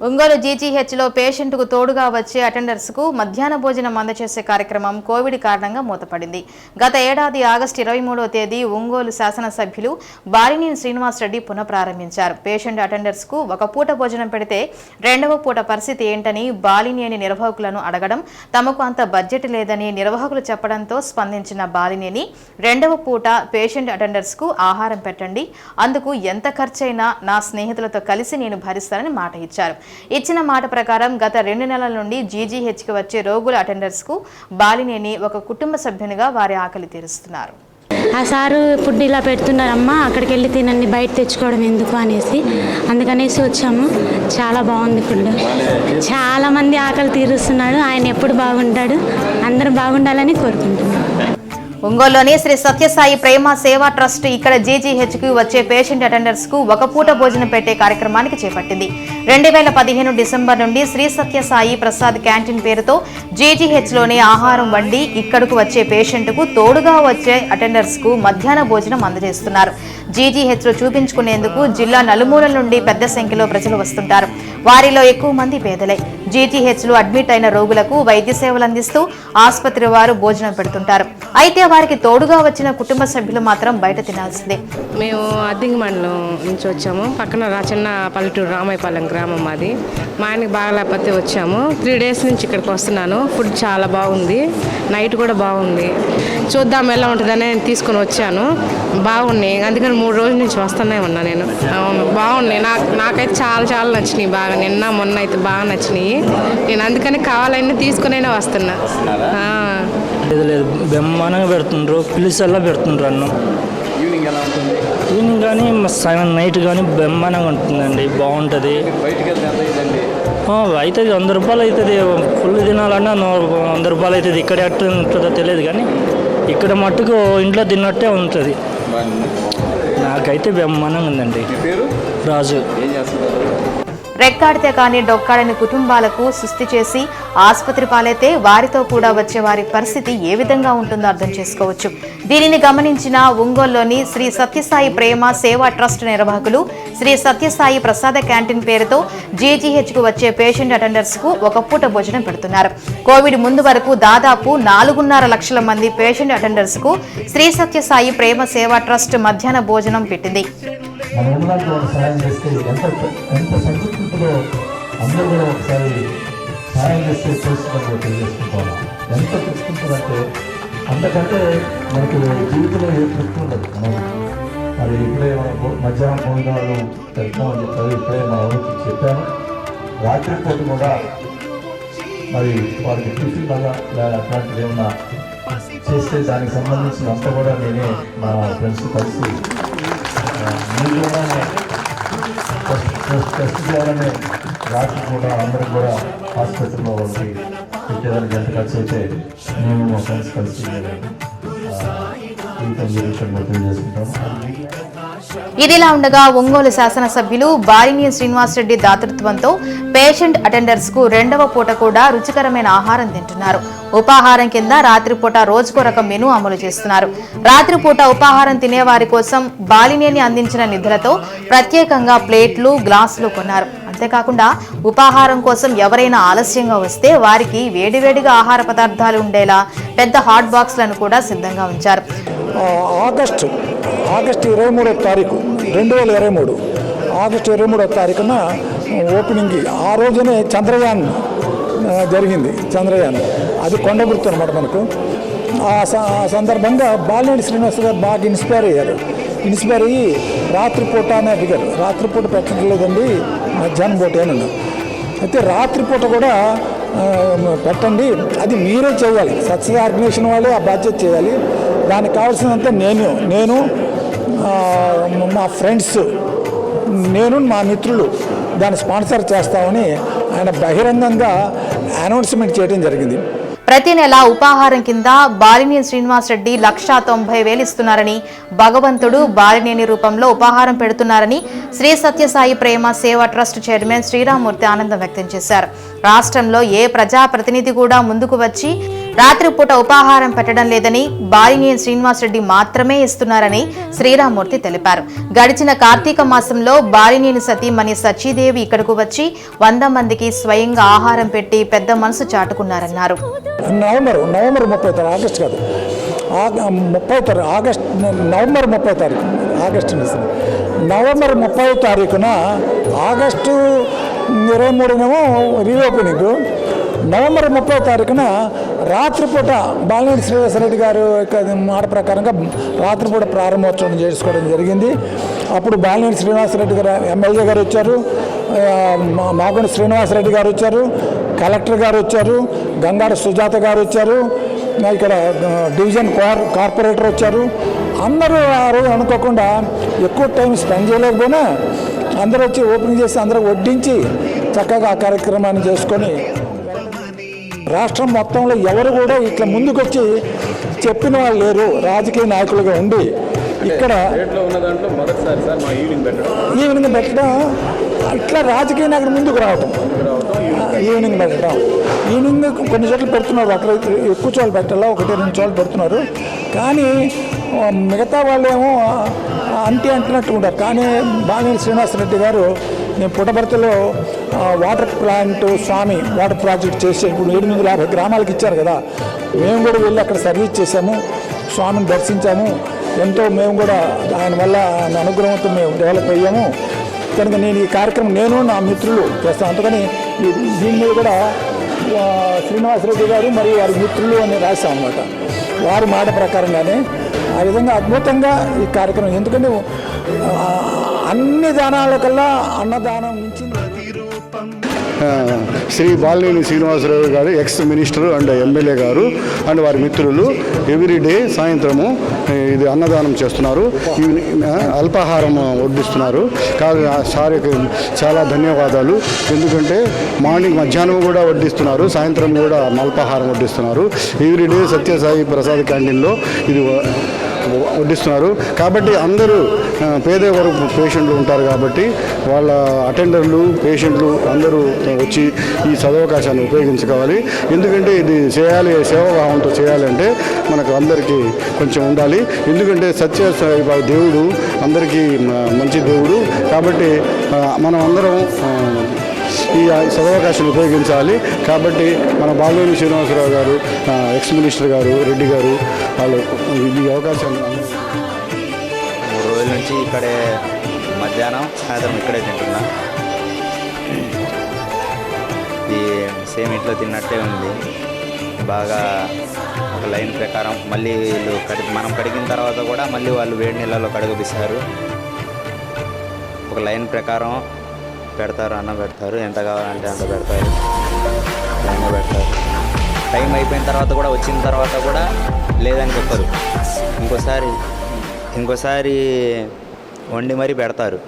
ఒంగోలు జీజీహెచ్లో పేషెంట్కు తోడుగా వచ్చే అటెండర్స్కు మధ్యాహ్న భోజనం అందజేసే కార్యక్రమం కోవిడ్ కారణంగా మూతపడింది. గత ఏడాది ఆగస్టు ఇరవై మూడవ తేదీ ఒంగోలు శాసనసభ్యులు బాలినేని శ్రీనివాసరెడ్డి పునఃప్రారంభించారు. పేషెంట్ అటెండర్స్కు ఒక పూట భోజనం పెడితే రెండవ పూట పరిస్థితి ఏంటని బాలినేని నిర్వాహకులను అడగడం తమకు అంత బడ్జెట్ లేదని నిర్వాహకులు చెప్పడంతో స్పందించిన బాలినేని రెండవ పూట పేషెంట్ అటెండర్స్కు ఆహారం పెట్టండి అందుకు ఎంత ఖర్చైనా నా స్నేహితులతో కలిసి నేను భరిస్తానని మాట ఇచ్చారు. ఇచ్చిన మాట ప్రకారం గత రెండు నెలల నుండి జీజీహెచ్కి వచ్చే రోగుల అటెండర్స్కు బాలినేని ఒక కుటుంబ సభ్యునిగా వారి ఆకలి తీరుస్తున్నారు. ఆ సారు ఫుడ్ ఇలా పెడుతున్నారమ్మా అక్కడికి వెళ్ళి తినండి బయట తెచ్చుకోవడం ఎందుకు అనేసి. అందుకనేసి వచ్చాము. చాలా బాగుంది ఫుడ్. చాలామంది ఆకలి తీరుస్తున్నాడు ఆయన ఎప్పుడు బాగుంటాడు? అందరూ బాగుండాలని కోరుకుంటున్నాను ఒంగోలులోని శ్రీ సత్యసాయి ప్రేమ సేవా ట్రస్ట్ ఇక్కడ జీజీహెచ్కి వచ్చే పేషెంట్ అటెండర్స్కు ఒక పూట భోజనం పెట్టే కార్యక్రమానికి చేపట్టింది. రెండు వేల పదిహేను డిసెంబర్ నుండి శ్రీ సత్యసాయి ప్రసాద్ క్యాంటీన్ పేరుతో జీజీహెచ్లోనే ఆహారం వండి ఇక్కడకు వచ్చే పేషెంట్కు తోడుగా వచ్చే అటెండర్స్కు మధ్యాహ్న భోజనం అందజేస్తున్నారు. జీజీహెచ్లో చూపించుకునేందుకు జిల్లా నలుమూలల నుండి పెద్ద సంఖ్యలో ప్రజలు వస్తుంటారు. వారిలో ఎక్కువ మంది పేదలే. జీజీహెచ్లో అడ్మిట్ అయిన రోగులకు వైద్య సేవలు అందిస్తూ ఆసుపత్రి వారు భోజనం పెడుతుంటారు. అయితే వారికి తోడుగా వచ్చిన కుటుంబ సభ్యులు మాత్రం బయట తినాల్సిందే. మేము అద్దింగి మండలం నుంచి వచ్చాము. పక్కన చిన్న పల్లెటూరు రామాయపాలెం గ్రామం మాది. మా ఆయనకి బాగా లేకపోతే వచ్చాము. త్రీ డేస్ నుంచి ఇక్కడికి వస్తున్నాను. ఫుడ్ చాలా బాగుంది. నైట్ కూడా బాగుంది. చూద్దాం ఎలా ఉంటుందని నేను తీసుకొని వచ్చాను. బాగున్నాయి. అందుకని మూడు రోజుల నుంచి వస్తూనే ఉన్నా నేను. అవును బాగున్నాయి. నాకు నాకైతే చాలా చాలా నచ్చినాయి బాగా. నిన్న మొన్న అయితే బాగా నచ్చినాయి. నేను అందుకని కావాలని తీసుకునైనా వస్తున్నా. ఆ. లేదు లేదు. బ్రహ్మాండంగా పెడుతుండ్రు. పిలిసల్లా పెడుతుండ్రు అన్నం. ఈవినింగ్ కానీ సెవెన్ నైట్ కానీ బ్రహ్మాండంగా ఉంటుందండి. బాగుంటుంది. అవుతుంది వంద రూపాయలు అవుతుంది ఫుల్ తినాలన్నా నూ- వంద రూపాయలు అవుతుంది ఇక్కడ ఎట్లా ఉంటుందో తెలియదు కానీ ఇక్కడ మట్టుకు ఇంట్లో తిన్నట్టే ఉంటుంది. నాకైతే బ్రహ్మాండంగా ఉందండి. రాజు. ఏం చేస్తున్నారు? రెక్కాడితే కానీ డొక్కాడని కుటుంబాలకు సుస్థి చేసి ఆసుపత్రి పాలైతే వారితో కూడా వచ్చే వారి పరిస్థితి ఏ విధంగా ఉంటుందో అర్థం చేసుకోవచ్చు. దీనిని గమనించిన ఒంగోలులోని శ్రీ సత్యసాయి ప్రేమ సేవా ట్రస్ట్ నిర్వాహకులు శ్రీ సత్యసాయి ప్రసాద క్యాంటీన్ పేరుతో జీజీహెచ్కు వచ్చే పేషెంట్ అటెండర్స్కు ఒక పూట భోజనం పెడుతున్నారు. కోవిడ్ ముందు వరకు దాదాపు నాలుగున్నర లక్షల మంది పేషెంట్ అటెండర్స్కు శ్రీ సత్యసాయి ప్రేమ సేవా ట్రస్ట్ మధ్యాహ్న భోజనం పెట్టింది. మన ఉన్నదానికి సహాయం చేస్తే ఎంత ఎంత సంతృప్తితో అందరూ కూడా ఒకసారి సహాయం చేస్తే చేస్తున్నట్టు తెలియజేసుకుంటాను ఎంత తృప్తి అంతకంటే మనకు జీవితంలో ఏ తృప్తి ఉండదు. మనం మరి ఇప్పుడే మన భో- మధ్యాహ్నం భోజనాలు వెళ్తామని చెప్పారు ఇప్పుడే మా ఊరికి చెప్పాను. రాత్రిపూట కూడా మరి వారికి టిఫిన్ వల్ల అట్లాంటివి ఏమన్నా చేస్తే దానికి సంబంధించిన అంతా కూడా నేనే మా ఫ్రెండ్స్ కలిసి టెస్ట్ చేయాలని రాత్రి కూడా అందరం కూడా హాస్పిటల్లో వాళ్ళకి పెట్టేదానికి ఎంత ఖర్చు అయితే మేము మా ఫ్రెండ్స్ కలిసి ఆ, ఈ పని విషయంలో తెలియజేసుకుంటాము. ఇదిలా ఉండగా ఒంగోలు శాసనసభ్యులు బాలినేని శ్రీనివాసరెడ్డి దాతృత్వంతో పేషెంట్ అటెండర్స్కు రెండవ పూట కూడా రుచికరమైన ఆహారం తింటున్నారు. ఉపాహారం కింద రాత్రిపూట రోజుకో రకం మెనూ అమలు చేస్తున్నారు. రాత్రిపూట ఉపాహారం తినేవారి కోసం బాలినేని అందించిన నిధులతో ప్రత్యేకంగా ప్లేట్లు గ్లాసులు కొన్నారు. అంతేకాకుండా ఉపాహారం కోసం ఎవరైనా ఆలస్యంగా వస్తే వారికి వేడివేడిగా ఆహార పదార్థాలు ఉండేలా పెద్ద హాట్ బాక్స్లను కూడా సిద్ధంగా ఉంచారు. ఆగస్టు ఆగస్టు ఇరవై మూడో తారీఖు రెండు వేల ఇరవై మూడు. ఆగస్టు ఇరవై మూడో తారీఖున ఓపెనింగ్ ఆ రోజునే చంద్రయాన్ జరిగింది చంద్రయాన్. అది కొండ గుర్తు అనమాట మనకు. ఆ స- ఆ సందర్భంగా బాలినేని శ్రీనివాస్ గారు బాగా ఇన్స్పైర్ అయ్యారు. ఇన్స్పైర్ అయ్యి రాత్రిపూట అని అడిగారు. రాత్రిపూట పెట్టడం లేదండి మధ్యాహ్నం పూట ఏనన్నా అయితే రాత్రిపూట కూడా పెట్టండి. అది మీరే చేయాలి. స్వచ్ఛత ఆర్గనైజేషన్ వాళ్ళే ఆ బాధ్యత చేయాలి. దానికి కావాల్సినంత నేను నేను మా ఫ్రెండ్స్ నేను మా మిత్రులు దాన్ని స్పాన్సర్ చేస్తామని ఆయన బహిరంగంగా అనౌన్స్మెంట్ చేయడం జరిగింది. ప్రతి నెల ఉపాహారం కింద బాలినేని శ్రీనివాస్ రెడ్డి లక్షా తొంభై వేలు ఇస్తున్నారని భగవంతుడు బాలినేని రూపంలో ఉపాహారం పెడుతున్నారని శ్రీ సత్యసాయి ప్రేమ సేవా ట్రస్ట్ చైర్మన్ శ్రీరామూర్తి ఆనందం వ్యక్తం చేశారు. రాష్ట్రంలో ఏ ప్రజాప్రతినిధి కూడా ముందుకు వచ్చి రాత్రిపూట ఉపాహారం పెట్టడం లేదని బాలినేని శ్రీనివాసరెడ్డి మాత్రమే ఇస్తున్నారని శ్రీరామూర్తి తెలిపారు. గడిచిన కార్తీక మాసంలో బాలినేని సతీమణి సచీదేవి ఇక్కడకు వచ్చి వంద మందికి స్వయంగా ఆహారం పెట్టి పెద్ద మనసు చాటుకున్నారన్నారు. నవంబర్ నవంబర్ ముప్పై తారీఖు ఆగస్ట్ కాదు. ముప్పై తారీఖు ఆగస్ట్ నవంబర్ ముప్పై తారీఖు ఆగస్ట్ నవంబర్ ముప్పై తారీఖున ఆగస్టు ఇరవై మూడునేమో రీఓపెనింగ్ నవంబర్ ముప్పై తారీఖున రాత్రిపూట బాలినేని శ్రీనివాసరెడ్డి గారు యొక్క మాట ప్రకారంగా రాత్రిపూట ప్రారంభోత్సవం చేసుకోవడం జరిగింది. అప్పుడు బాలినేని శ్రీనివాసరెడ్డి గారు ఎమ్మెల్యే గారు వచ్చారు. ఆ, మా- రెడ్డి శ్రీనివాసరెడ్డి గారు వచ్చారు. కలెక్టర్ గారు వచ్చారు. గంగాడ సుజాత గారు వచ్చారు. ఇక్కడ డివిజన్ కార్ కార్పొరేటర్ వచ్చారు. అందరూ ఆ రోజు అనుకోకుండా ఎక్కువ టైం స్పెండ్ చేయలేకపోయినా అందరూ వచ్చి ఓపెనింగ్ చేసి అందరూ వడ్డించి చక్కగా ఆ కార్యక్రమాన్ని చేసుకొని రాష్ట్రం మొత్తంలో ఎవరు కూడా ఇట్లా ముందుకొచ్చి చెప్పిన వాళ్ళు లేరు. రాజకీయ నాయకులుగా ఉండి ఇక్కడ ఈవినింగ్ పెట్టడం. ఇట్లా రాజకీయ నాయకుడు ముందుకు రావటం. ఈవినింగ్ పెట్టడం. ఈవినింగ్ కొన్ని చోట్ల పెడుతున్నారు అక్కడ ఎక్కువ చోట్ల పెట్టాలా ఒకటి రెండు చోట్ల పెడుతున్నారు. కానీ మిగతా వాళ్ళు ఏమో అంతే అంటున్నట్టు ఉంటారు కానీ బాలినేని శ్రీనివాసరెడ్డి గారు నేను పుట్టబర్తలో వాటర్ ప్లాంట్ స్వామి వాటర్ ప్రాజెక్ట్ చేసి ఇప్పుడు ఎనిమిది యాభై గ్రామాలకు ఇచ్చారు కదా. మేము కూడా వెళ్ళి అక్కడ సర్వీస్ చేశాము స్వామిని దర్శించాము. ఎంతో మేము కూడా ఆయన వల్ల ఆయన అనుగ్రహంతో మేము డెవలప్ అయ్యాము. కనుక నేను ఈ కార్యక్రమం నేను నా మిత్రులు చేస్తాను అందుకని దీని మీద కూడా శ్రీనివాసరెడ్డి గారు మరియు వారి మిత్రులు అని రాశాం అనమాట వారి మాట ప్రకారంగానే ఆ విధంగా అద్భుతంగా ఈ కార్యక్రమం. ఎందుకంటే అన్ని దానాల కల్లా అన్నదానం మించింది. Sri Balineni Srinivasa Rao garu ex minister and MLA garu and వారి మిత్రులు ఎవ్రీడే సాయంత్రము ఇది అన్నదానం చేస్తున్నారు. అల్పాహారం వడ్డిస్తున్నారు. కాదు ఆ చాలా ధన్యవాదాలు. ఎందుకంటే మార్నింగ్ మధ్యాహ్నం కూడా వడ్డిస్తున్నారు సాయంత్రం కూడా అల్పాహారం వడ్డిస్తున్నారు. ఎవ్రీడే సత్యసాయి ప్రసాద్ క్యాంటీన్లో ఇది వడ్డిస్తున్నారు. కాబట్టి అందరూ పేద వరకు పేషెంట్లు ఉంటారు కాబట్టి వాళ్ళ అటెండర్లు పేషెంట్లు అందరూ వచ్చి ఈ సదవకాశాన్ని ఉపయోగించుకోవాలి. ఎందుకంటే ఇది చేయాలి సేవాభావంతో చేయాలంటే మనకు అందరికీ కొంచెం ఉండాలి. ఎందుకంటే సత్య సాయి దేవుడు అందరికీ మంచి దేవుడు. కాబట్టి మనం అందరం ఈ సదవకాశం ఉపయోగించాలి. కాబట్టి మన బాలవేణి శ్రీనివాసరావు గారు ఎక్స్ మినిస్టర్ గారు రెడ్డి గారు వాళ్ళు ఈ అవకాశాన్ని మూడు రోజుల నుంచి ఇక్కడే మధ్యాహ్నం సాయంత్రం ఇక్కడే తింటున్నా. ఇది సేమ్ ఇంట్లో తిన్నట్టే ఉంది. బాగా ఒక లైన్ ప్రకారం మళ్ళీ వీళ్ళు కడి మనం కడిగిన తర్వాత కూడా మళ్ళీ వాళ్ళు వేడి నీళ్ళలో కడగబిస్తారు. ఒక లైన్ ప్రకారం పెడతారు అన్నం పెడతారు ఎంత కావాలంటే అంత పెడతారు లైన్గా పెడతారు. టైం అయిపోయిన తర్వాత కూడా వచ్చిన తర్వాత కూడా లేదని చెప్పరు. ఇంకోసారి ఇంకోసారి వండి మరీ పెడతారు.